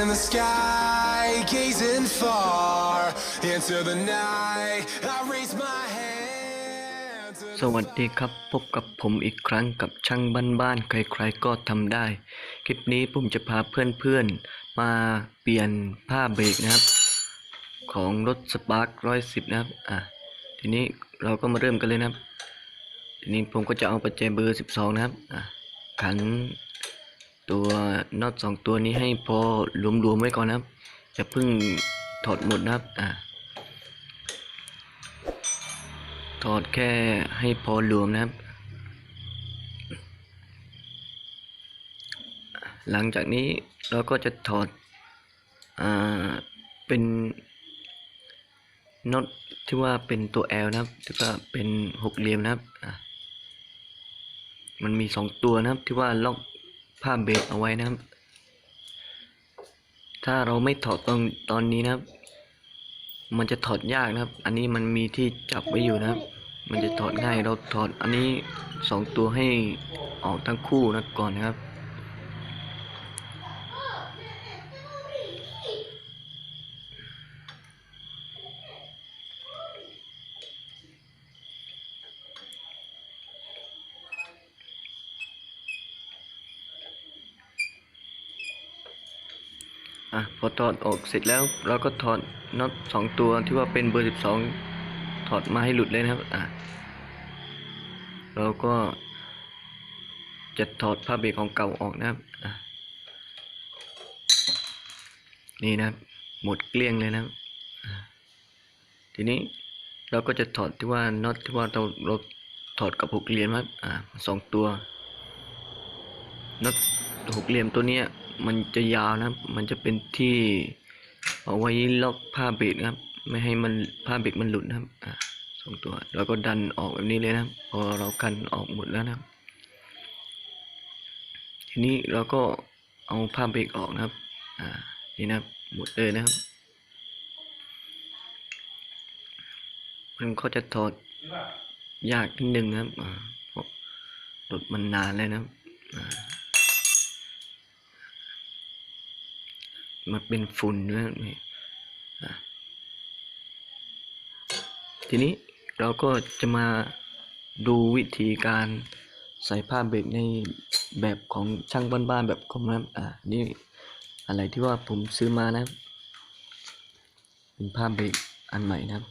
in the sky, gazing far into the night. I raise my hand. สวัสดีครับพบกับผมอีกครั้งกับช่างบ้านๆใครๆก็ทำได้ คลิปนี้ผมจะพาเพื่อนๆ มาเปลี่ยนผ้าเบรกนะครับ ของรถสปาร์คร้อยสิบนะครับอะทีนี้เราก็มาเริ่มกันเลยนะครับ ทีนี้ผมก็จะเอาประแจเบอร์สิบสองนะครับอะขัน ตัวน็อตสองตัวนี้ให้พอหลวมๆไว้ก่อนนะครับอย่าเพิ่งถอดหมดนะครับอะถอดแค่ให้พอหลวมนะครับ หลังจากนี้เราก็จะถอดอ่าเป็นน็อตที่ว่าเป็นตัว L นะครับที่ว่าเป็นหกเหลี่ยมนะครับ มันมีสองตัวนะครับที่ว่าล็อก ผ้าเบรกเอาไว้นะครับ ถ้าเราไม่ถอดตอนตอนนี้นะครับ มันจะถอดยากนะครับ อันนี้มันมีที่จับไว้อยู่นะครับ มันจะถอดง่ายเราถอดอันนี้สองตัวให้ออกทั้งคู่นะก่อนนะครับ อะพอถอดออกเสร็จแล้วเราก็ถอดน็อตสองตัวที่ว่าเป็นเบอร์สิบสองถอดมาให้หลุดเลยนะครับอะเราก็จะถอดผ้าเบรกของเก่าออกนะครับอะนี่นะครับหมดเกลี้ยงเลยนะครับทีนี้เราก็จะถอดที่ว่าน็อตที่ว่าเราเราถอดกับหกเหลี่ยมครับอะสองตัวน็อตหกเหลี่ยมตัวเนี้ย มันจะยาวนะครับ มันจะเป็นที่เอาไว้ล็อกผ้าเบรกนะครับ ไม่ให้มันผ้าเบรกมันหลุดนะครับอ่าสองตัวแล้วก็ดันออกแบบนี้เลยนะพอเรากันออกหมดแล้วนะทีนี้เราก็เอาผ้าเบรกออกนะครับอ่านี่นะหมดเลยนะครับ มันก็จะถอดยากนิดนึงนะครับอ่าเพราะรถมันนานเลยนะครับ อ่า มันเป็นฝุ่นด้วยนี่อะทีนี้เราก็จะมาดูวิธีการใส่ผ้าเบรกในแบบของช่างบ้านๆแบบผมนะครับอ่านี่อะไรที่ว่าผมซื้อมานะครับเป็นผ้าเบรกอันใหม่นะครับ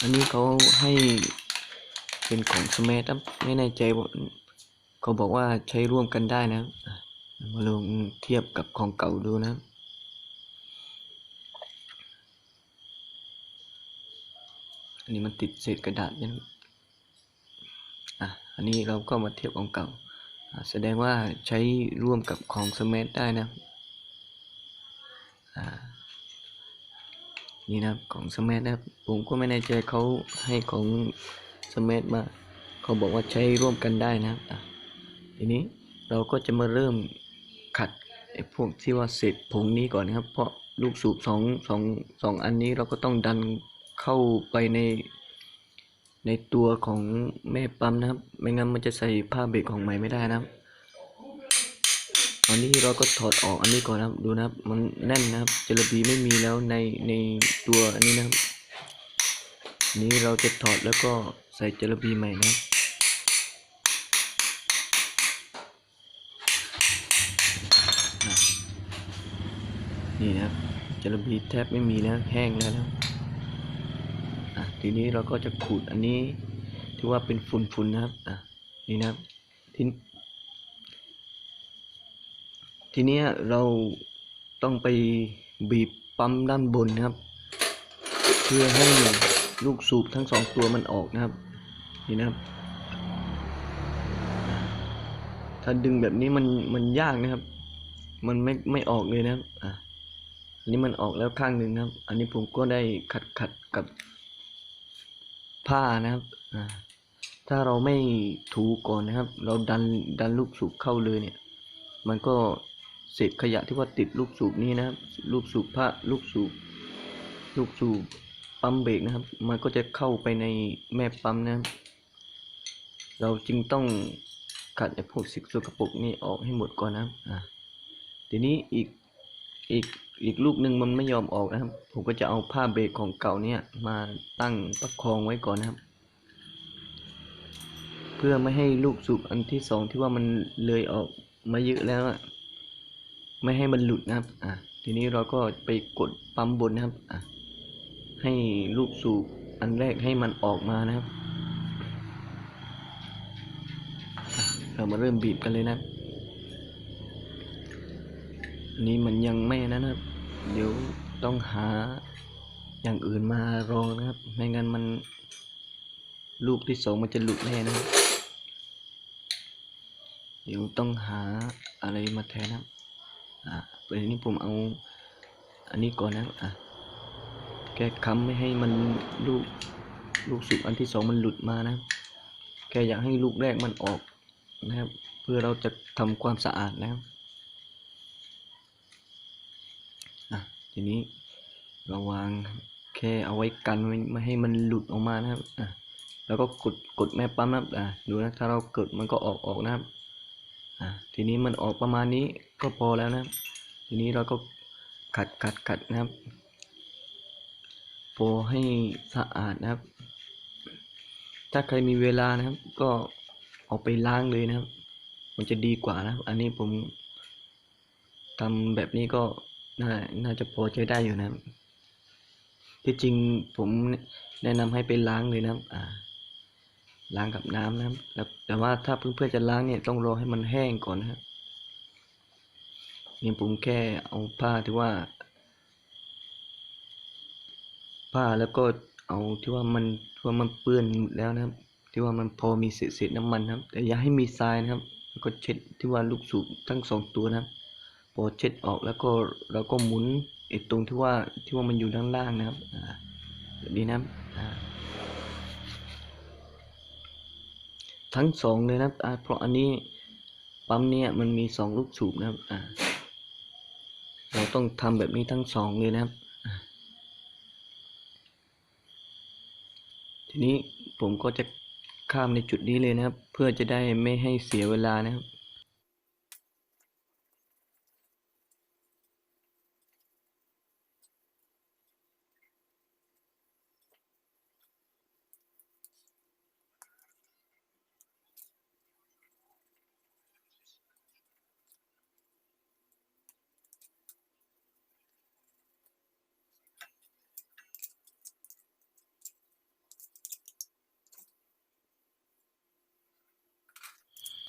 อันนี้เขาให้เป็นของสมัครับไม่แน่ใจว่าเขาบอกว่าใช้ร่วมกันได้นะะ มาลองเทียบกับของเก่าดูนะอันนี้มันติดเศษกระดาษนี่ยนะครับอะอันนี้เราก็มาเทียบของเก่าอะแสดงว่าใช้ร่วมกับของสมัได้นะอ่านี่นะครับของสมันะครับผมก็ไม่แน่ใจเขาให้ของสมัมา เขาบอกว่าใช้ร่วมกันได้นะครับอะทีนี้เราก็จะมาเริ่ม ไอ้พวกที่ว่าเศษผงนี้ก่อนนะครับ เพราะลูกสูบสองสองสองอันนี้เราก็ต้องดันเข้าไปใน ในตัวของแม่ปั๊มนะครับ ไม่งั้นมันจะใส่ผ้าเบรกของใหม่ไม่ได้นะครับอันนี้เราก็ถอดออกอันนี้ก่อนนะครับดูนะครับมันแน่นนะครับจลาบีไม่มีแล้วในในตัวอันนี้นะครับ นี้เราจะถอดแล้วก็ใส่จลาบีใหม่นะครับ นี่นะครับจระบีแทบไม่มีแล้วแห้งแล้วนะอะทีนี้เราก็จะขูดอันนี้ที่ว่าเป็นฝุ่นๆนะครับอะนี่นะครับทีทีนี้เราต้องไปบีบปั๊มด้านบนนะครับ เพื่อให้ลูกสูบทั้งสองตัวมันออกนะครับ นี่นะครับ ถ้าดึงแบบนี้มันมันยากนะครับ มันไม่ไม่ออกเลยนะครับอะ อันนี้มันออกแล้วข้างหนึ่งครับ อันนี้ผมก็ได้ขัดขัดกับผ้านะครับ ถ้าเราไม่ถูก่อนนะครับ เราดันดันลูกสูบเข้าเลยเนี่ย มันก็เศษขยะที่ว่าติดลูกสูบนี้นะครับ ลูกสูบผ้าลูกสูบลูกสูบปั๊มเบรกนะครับ มันก็จะเข้าไปในแม่ปั๊มนะครับ เราจึงต้องขัดไอ้พวกสิ่งสกปรกนี่ออกให้หมดก่อนนะครับทีนี้อีกอีก อีกลูกหนึ่งมันไม่ยอมออกนะครับ ผมก็จะเอาผ้าเบรกของเก่าเนี่ยมาตั้งประคองไว้ก่อนนะครับ เพื่อไม่ให้ลูกสูบอันที่สองที่ว่ามันเลยออกมาเยอะแล้วอะไม่ให้มันหลุดนะครับ อะ ทีนี้เราก็ไปกดปั๊มบนนะครับ อะ ให้ลูกสูบอันแรกให้มันออกมานะครับ เรามาเริ่มบีบกันเลยนะครับ นนี้มันยังไม่นะนะครับ เดี๋ยวต้องหาอย่างอื่นมารองนะครับ ไม่งั้นมันลูกที่สองมันจะหลุดแน่นะครับ เดี๋ยวต้องหาอะไรมาแทนนะครับอ่าประเด็นนี้ผมเอาอันนี้ก่อนนะครับอะแก้ค้ำไม่ให้มันลูกลูกสุกอันที่สองมันหลุดมานะครับแค่อยากให้ลูกแรกมันออกนะครับ เพื่อเราจะทำความสะอาดนะครับ อะ ทีนี้เราวางแค่เอาไว้กันไม่ให้มันหลุดออกมานะครับอะแล้วก็กดกดแม่ปั๊มนะครับอะดูนะถ้าเรากดมันก็ออกออกนะครับอะทีนี้มันออกประมาณนี้ก็พอแล้วนะครับทีนี้เราก็ขัดขัดขัดนะครับโฟให้สะอาดนะครับ ถ้าใครมีเวลานะครับ ก็เอาไปล้างเลยนะครับ มันจะดีกว่านะ อันนี้ผมทำแบบนี้ก็ น่าน่าจะพอใช้ได้อยู่นะครับ ที่จริงผมแนะนำให้ไปล้างเลยนะครับอ่าล้างกับน้ำนะครับแล้วแต่ว่าถ้าเพื่อนๆจะล้างเนี่ยต้องรอให้มันแห้งก่อนนะครับนี่ผมแค่เอาผ้าที่ว่า ผ้าแล้วก็เอาที่ว่ามันที่ว่ามันเปื้อนแล้วนะครับ ที่ว่ามันพอมีเศษๆน้ำมันนะครับ แต่อย่าให้มีทรายนะครับ แล้วก็เช็ดที่ว่าลูกสูบทั้งสองตัวนะครับ พอเช็ดออกแล้วก็เราก็หมุนไอ้ตรงที่ว่าที่ว่ามันอยู่ด้านล่างนะครับแบบนี้นะทั้งสองเลยนะครับเพราะอันนี้ปั๊มเนี่ยมันมีสองลูกสูบนะครับเราต้องทำแบบนี้ทั้งสองเลยนะครับทีนี้ผมก็จะข้ามในจุดนี้เลยนะครับ เพื่อจะได้ไม่ให้เสียเวลานะครับ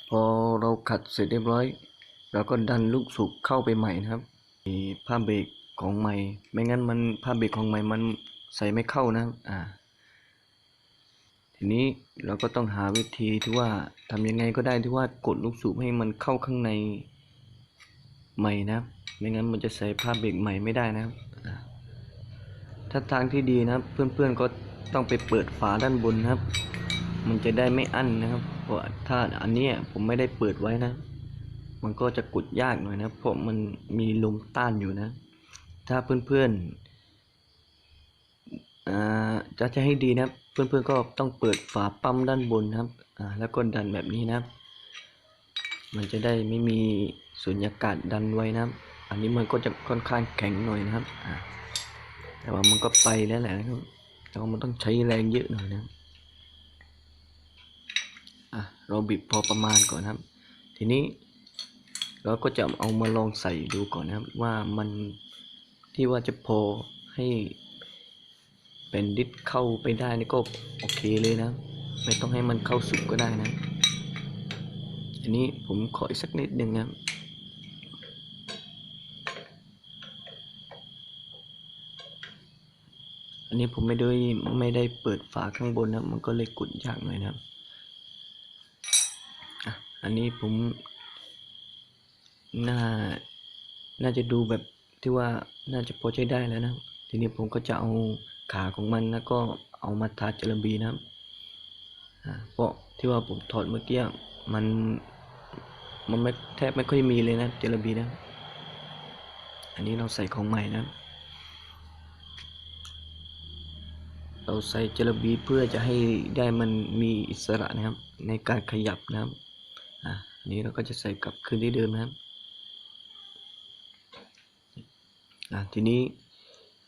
พอเราขัดเสร็จเรียบร้อยเราก็ดันลูกสูบเข้าไปใหม่นะครับผ้าเบรกของใหม่ ไม่งั้นมันผ้าเบรกของใหม่มันใส่ไม่เข้านะอ่าทีนี้เราก็ต้องหาวิธีที่ว่าทำยังไงก็ได้ที่ว่ากดลูกสูบให้มันเข้าข้างในใหม่นะครับไม่งั้นมันจะใส่ผ้าเบรกใหม่ไม่ได้นะครับถ้าทางที่ดีนะเพื่อนๆก็ต้องไปเปิดฝาด้านบนนะครับ มันจะได้ไม่อั้นนะครับ เพราะถ้าอันนี้ผมไม่ได้เปิดไว้นะ มันก็จะกดยากหน่อยนะ เพราะมันมีลมต้านอยู่นะ ถ้าเพื่อนๆอ่าจะจะให้ดีนะเพื่อนๆก็ต้องเปิดฝาปั๊มด้านบนครับแล้วก็ดันแบบนี้นะมันจะได้ไม่มีสุญญากาศดันไว้นะอันนี้มันก็จะค่อนข้างแข็งหน่อยนะครับแต่ว่ามันก็ไปแล้วแหละนะครับแต่ว่ามันต้องใช้แรงเยอะหน่อยนะครับอะ เราบีบพอประมาณก่อนนะครับ ทีนี้เราก็จะเอามาลองใส่ดูก่อนนะครับว่ามันที่ว่าจะพอให้เป็นดิสเข้าไปได้นี่ก็โอเคเลยนะ ไม่ต้องให้มันเข้าสุดก็ได้นะ อันนี้ผมขออีกสักนิดหนึ่งนะครับอันนี้ผมไม่ได้ไม่ได้เปิดฝาข้างบนนะมันก็เลยกดยากหน่อยนะครับ อันนี้ผม น่า น่าจะดูแบบที่ว่าน่าจะพอใช้ได้แล้วนะ ทีนี้ผมก็จะเอาขาของมันแล้วก็เอามาทาเจลบีนะครับเพราะที่ว่าผมถอดเมื่อกี้มันมันไม่แทบไม่ค่อยมีเลยนะเจลบีนะ อันนี้เราใส่ของใหม่นะ เราใส่เจลบีเพื่อจะให้ได้มันมีอิสระนะครับ ในการขยับนะครับ อะอันนี้เราก็จะใส่กลับคืนที่เดิมนะครับอะทีนี้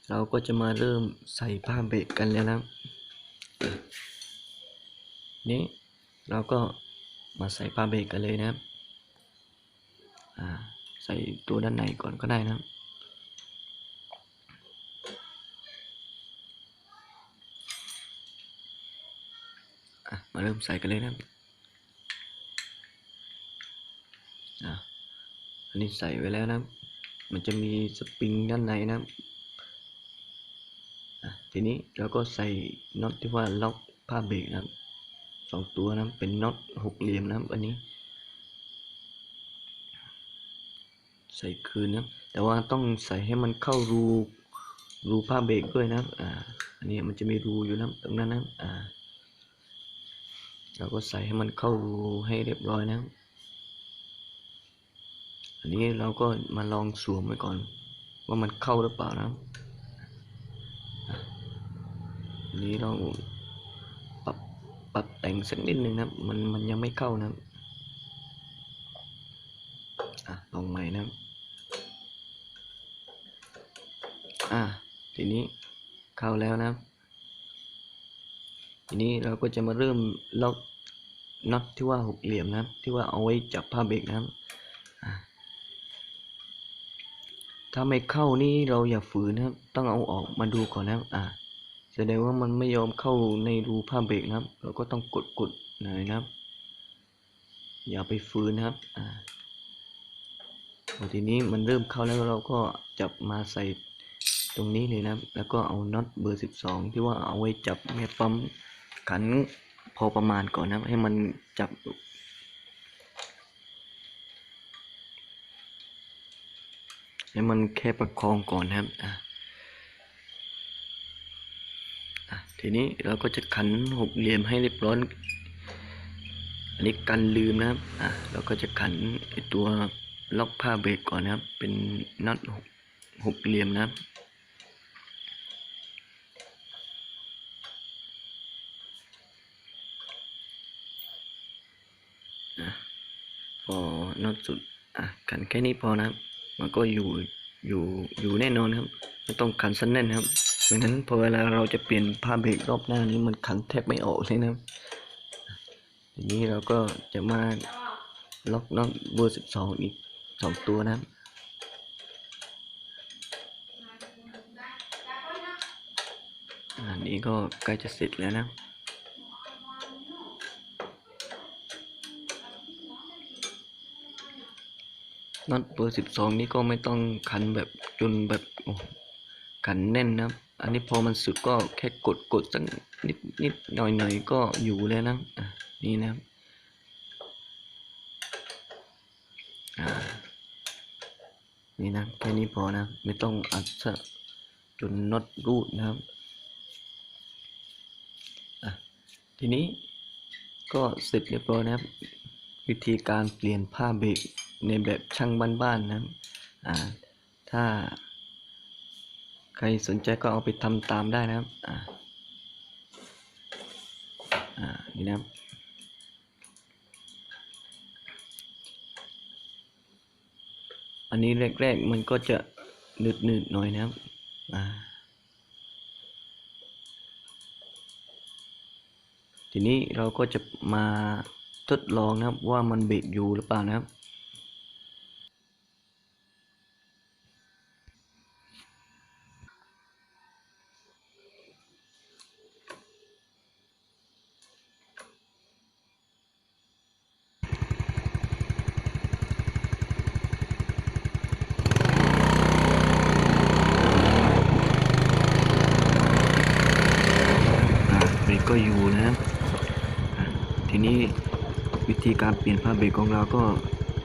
เราก็จะมาเริ่มใส่ผ้าเบรกกันแล้วนะครับนี้เราก็มาใส่ผ้าเบรกกันเลยนะครับอ่าใส่ตัวด้านในก่อนก็ได้นะครับมาเริ่มใส่กันเลยนะครับ อะอันนี้ใส่ไว้แล้วนะ มันจะมีสปริงด้านในนะอะทีนี้เราก็ใส่น็อตที่ว่าล็อกผ้าเบรกนะสองตัวนะเป็นน็อตหกเหลี่ยมนะอันนี้ ใส่คืนนะแต่ว่าต้องใส่ให้มันเข้ารูรูผ้าเบรกด้วยนะอ่าอันนี้มันจะมีรูอยู่นะตรงนั้นนะอ่าเราก็ใส่ให้มันเข้ารูให้เรียบร้อยนะ นนี้เราก็มาลองสวมไว้ก่อน ว่ามันเข้าหรือเปล่านะอันนี้เราปรับปรับแต่งสักนิดนึงนะมันมันยังไม่เข้านะอะลองใหม่นะอะทีนี้เข้าแล้วนะทีนี้เราก็จะมาเริ่มล็อกน็อตที่ว่าหกเหลี่ยมนะที่ว่าเอาไว้จับผ้าเบรกนะครับอะ ถ้าไม่เข้านี่เราอย่าฝืนนะครับ ต้องเอาออกมาดูก่อนนะครับ อ่าแสดงว่ามันไม่ยอมเข้าในรูผ้าเบรกนะครับ เราก็ต้องกดกดหน่อยนะครับ อย่าไปฝืนนะครับ อ่าพอทีนี้มันเริ่มเข้าแล้วเราก็จับมาใส่ตรงนี้เลยนะครับ แล้วก็เอาน็อตเบอร์สิบสองที่ว่าเอาไว้จับแม่ปั๊มขันพอประมาณก่อนนะครับ ให้มันจับ ให้มันแค่ประคองก่อนนะครับอะทีนี้เราก็จะขันหกเหลี่ยมให้เรียบร้อยอันนี้กันลืมนะครับอะเราก็จะขันตัวล็อกผ้าเบรกก่อนนะครับ เป็นน็อตหกหกเหลี่ยมนะครับอะพอน็อตสุดอะขันแค่นี้พอนะครับ มันก็อยู่อยู่อยู่แน่นอนครับไม่ต้องขันสั้นแน่นครับไม่งั้นพอเวลาเราจะเปลี่ยนผ้าเบรกรอบหน้านี้มันขันแทบไม่ออกเลยนะครับทีนี้เราก็จะมาล็อกน็อตเบอร์สิบสองอีกสองตัวนะครับอันนี้ก็ใกล้จะเสร็จแล้วนะ น็อตเบอร์สิบสองนี้ก็ไม่ต้องขันแบบจนแบบโอ้ขันแน่นนะครับ อันนี้พอมันสุดก็แค่กดกดสักนิดนิดหน่อยหน่อยก็อยู่แล้วนะอะนี่นะครับอ่านี่นะแค่นี้พอนะ ไม่ต้องอัดซะจนน็อตรูดนะครับทีนี้ก็เสร็จเรียบร้อยนะครับ วิธีการเปลี่ยนผ้าเบรก ในแบบช่างบ้านๆนะครับอ่าถ้า ใครสนใจก็เอาไปทำตามได้นะครับอ่าอ่านี่นะครับอันนี้แรกๆมันก็จะหนืดๆหน่อยนะครับอ่าทีนี้เราก็จะมาทดลองนะครับว่ามันเบรกอยู่หรือเปล่านะครับ ก็อยู่นะครับทีนี้วิธีการเปลี่ยนผ้าเบรกของเราก็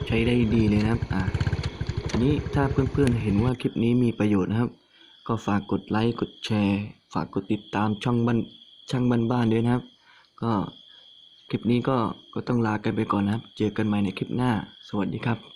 ใช้ได้ดีเลยนะครับอ่าทีนี้ถ้าเพื่อนๆเห็นว่าคลิปนี้มีประโยชน์นะครับ ก็ฝากกดไลค์กดแชร์ ฝากกดติดตามช่องบ้านช่างบ้านๆด้วยนะครับ ก็คลิปนี้ก็ก็ต้องลากันไปก่อนนะครับ เจอกันใหม่ในคลิปหน้า สวัสดีครับ